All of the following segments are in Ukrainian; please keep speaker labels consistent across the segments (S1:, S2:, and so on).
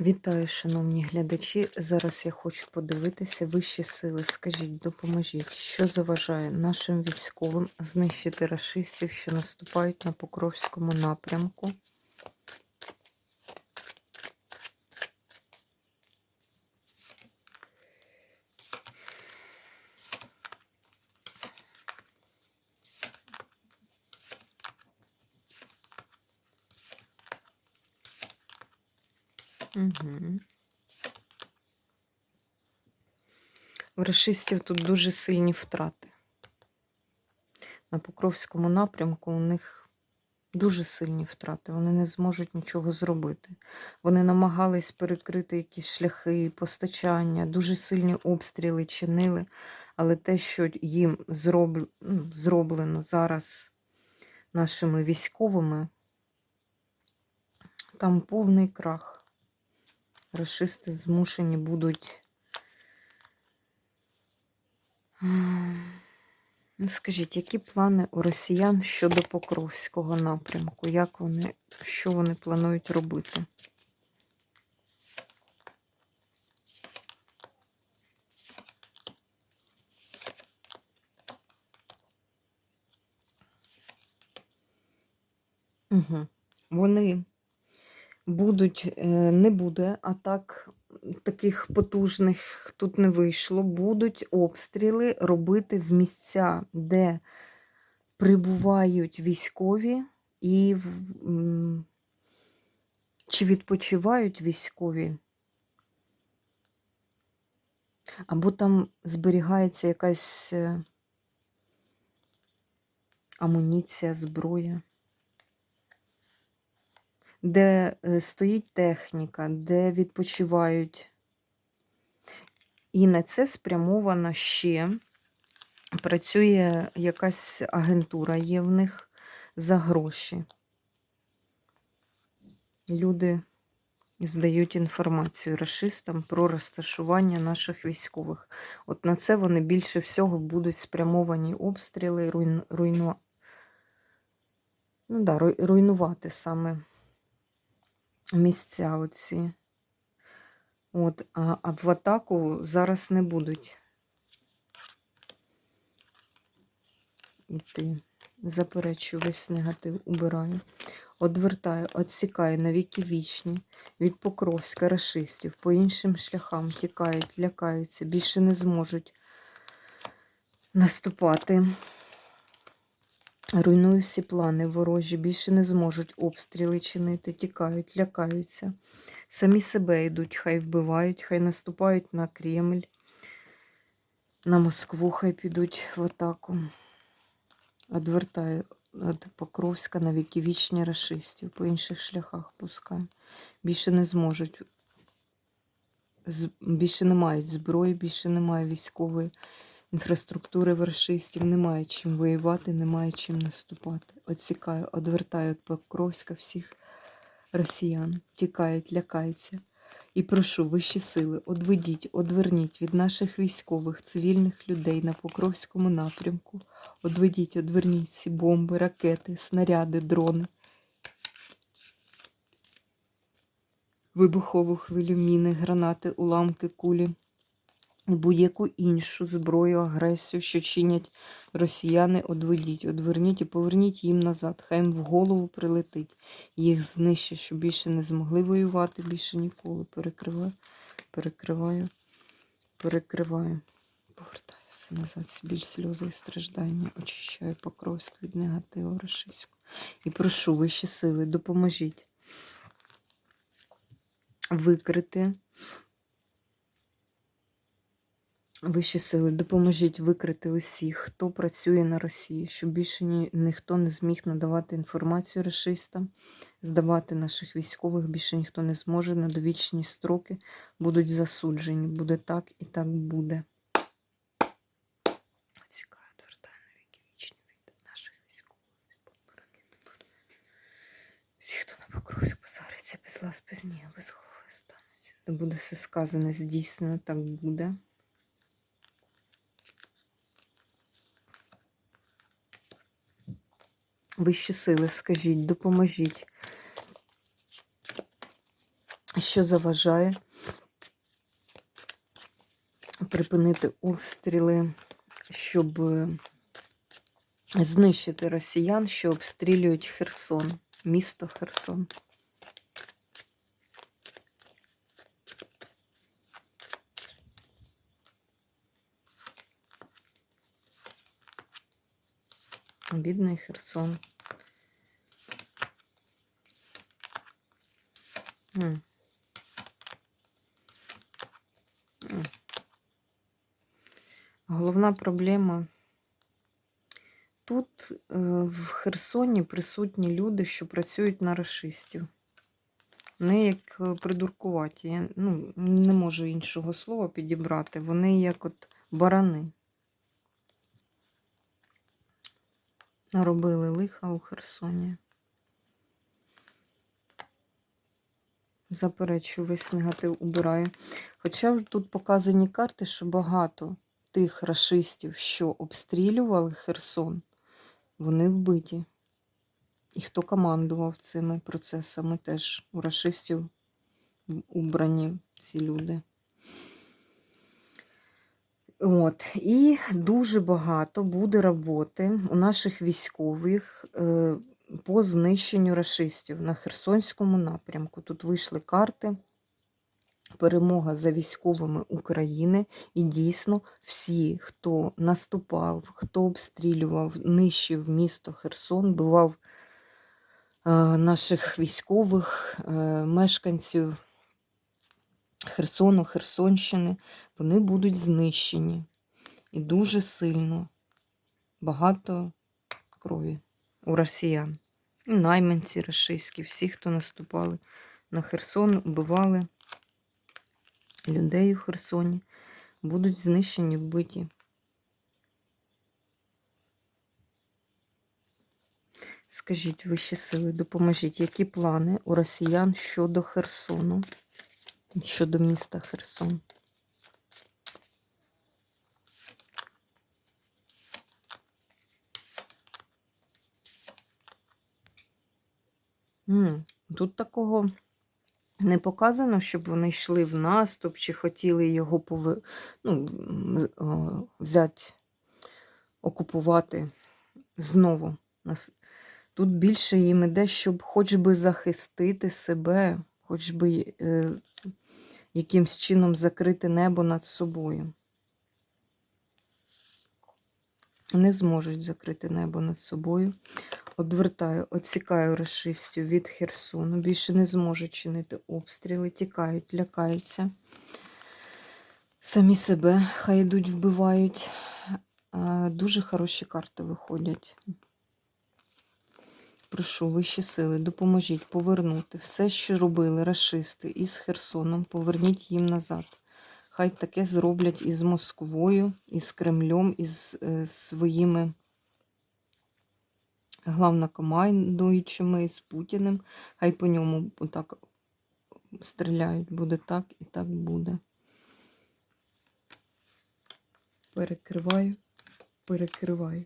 S1: Вітаю, шановні глядачі. Зараз я хочу подивитися вищі сили. Скажіть, допоможіть, що заважає нашим військовим знищити расистів, що наступають на Покровському напрямку? Угу. У рашистів тут дуже сильні втрати. На Покровському напрямку у них дуже сильні втрати. Вони не зможуть нічого зробити. Вони намагались перекрити якісь шляхи, постачання, дуже сильні обстріли чинили, але те, що їм ну, зроблено зараз нашими військовими, там повний крах. Рашисти змушені будуть. Ну, Скажіть, які плани у росіян щодо Покровського напрямку? Як вони, що вони планують робити? Угу. Вони будуть, е, не буде атак таких потужних тут не вийшло. Будуть обстріли робити в місця, де прибувають військові і в, чи відпочивають військові. Або там зберігається якась е, амуніція, зброя де е, стоїть техніка, де відпочивають. І на це спрямовано ще працює якась агентура, є в них за гроші. Люди здають інформацію расистам про розташування наших військових. От на це вони більше всього будуть спрямовані обстріли, руйну... ну, да, руйнувати саме місця оці. От, а, а в атаку зараз не будуть іти. Заперечую, весь негатив убираю. Одвертаю, відсікаю на віки вічні, від Покровська, рашистів, по іншим шляхам тікають, лякаються, більше не зможуть наступати. Руйную всі плани ворожі, більше не зможуть обстріли чинити, тікають, лякаються. Самі себе йдуть, хай вбивають, хай наступають на Кремль, на Москву, хай підуть в атаку. Одвертаю від Покровська на віки вічні рашистів, по інших шляхах пускаю. Більше не зможуть, більше не мають зброї, більше немає військової інфраструктури вершистів, немає чим воювати, немає чим наступати. Одвертаю від Покровська всіх росіян, тікають, лякаються. І прошу вищі сили, одведіть, одверніть від наших військових, цивільних людей на Покровському напрямку. Одведіть, одверніть ці бомби, ракети, снаряди, дрони. Вибухову хвилю, міни, гранати, уламки, кулі будь-яку іншу зброю, агресію, що чинять росіяни, одведіть, одверніть і поверніть їм назад. Хай їм в голову прилетить. Їх знищить, щоб більше не змогли воювати, більше ніколи. Перекриваю, перекриваю, перекриваю. Повертаю все назад, біль, сльози і страждання. Очищаю Покровськ від негативу рашистську. І прошу вищі сили, допоможіть викрити. Вищі сили, допоможіть викрити усіх, хто працює на Росії, щоб більше ні, ніхто не зміг надавати інформацію расистам, здавати наших військових, більше ніхто не зможе. На довічні строки будуть засуджені. Буде так і так буде. Цікаво, звертаю на віки вічні від наших військових. Всі, хто на Покровськ позариться, без лас, без ні, без голови станеться. Буде все сказане, здійснено, так буде. Вищі сили, скажіть, допоможіть що заважає припинити обстріли, щоб е, знищити росіян, що обстрілюють Херсон, місто Херсон. Бідний Херсон. М. Головна проблема. Тут е, в Херсоні присутні люди, що працюють на расистів. Вони як е, придуркуваті. Я ну, не можу іншого слова підібрати. Вони як от барани. Наробили лиха у Херсоні. Заперечую, весь негатив убираю. Хоча ж тут показані карти, що багато тих рашистів, що обстрілювали Херсон, вони вбиті. І хто командував цими процесами, теж у рашистів убрані ці люди. От, і дуже багато буде роботи у наших військових е, по знищенню рашистів на Херсонському напрямку. Тут вийшли карти. Перемога за військовими України, і дійсно всі, хто наступав, хто обстрілював, нищив місто Херсон, бивав е, наших військових, е, мешканців Херсону, Херсонщини, вони будуть знищені. І дуже сильно багато крові у росіян. І найманці рашистські, всі, хто наступали на Херсон, вбивали людей у Херсоні, будуть знищені, вбиті. Скажіть, вищі сили, допоможіть, які плани у росіян щодо Херсону, щодо міста Херсон? Тут такого не показано, щоб вони йшли в наступ чи хотіли його пови... ну, взяти, окупувати знову. Тут більше їм іде, щоб хоч би захистити себе, хоч би е, якимсь чином закрити небо над собою. Не зможуть закрити небо над собою. Одвертаю, відсікаю расистів від Херсону. Більше не зможуть чинити обстріли, тікають, лякаються. Самі себе хай йдуть, вбивають. Дуже хороші карти виходять. Прошу, вищі сили, допоможіть повернути все, що робили расисти із Херсоном, поверніть їм назад. Хай таке зроблять із Москвою, із Кремлем, із е, своїми главнокомандуючими, з Путіним. Хай по ньому так стріляють. Буде так і так буде. Перекриваю, перекриваю.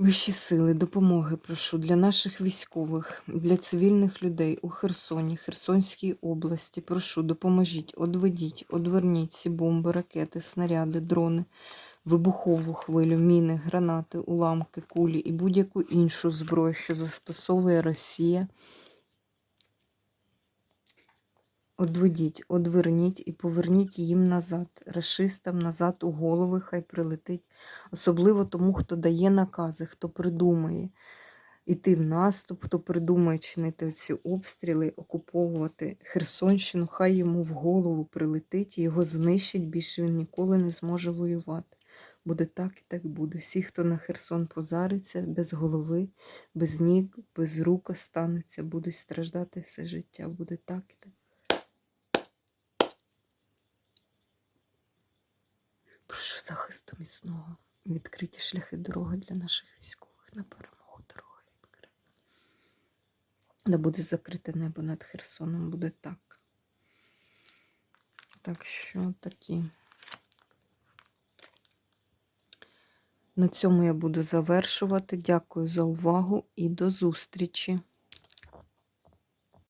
S1: Вищі сили, допомоги прошу для наших військових, для цивільних людей у Херсоні, Херсонській області. Прошу, допоможіть, одведіть, одверніть ці бомби, ракети, снаряди, дрони, вибухову хвилю, міни, гранати, уламки, кулі і будь-яку іншу зброю, що застосовує Росія. Одведіть, одверніть і поверніть їм назад, рашистам назад у голови, хай прилетить. Особливо тому, хто дає накази, хто придумає йти в наступ, хто придумає чинити оці обстріли, окуповувати Херсонщину, хай йому в голову прилетить і його знищить, більше він ніколи не зможе воювати. Буде так і так буде. Всі, хто на Херсон позариться, без голови, без ніг, без рук остануться, будуть страждати все життя. Буде так і так. Прошу міцного. Відкриті шляхи дороги для наших військових на перемогу дороги відкриті. Да буде закрите небо над Херсоном, буде так. Так що такі. На цьому я буду завершувати. Дякую за увагу і до зустрічі!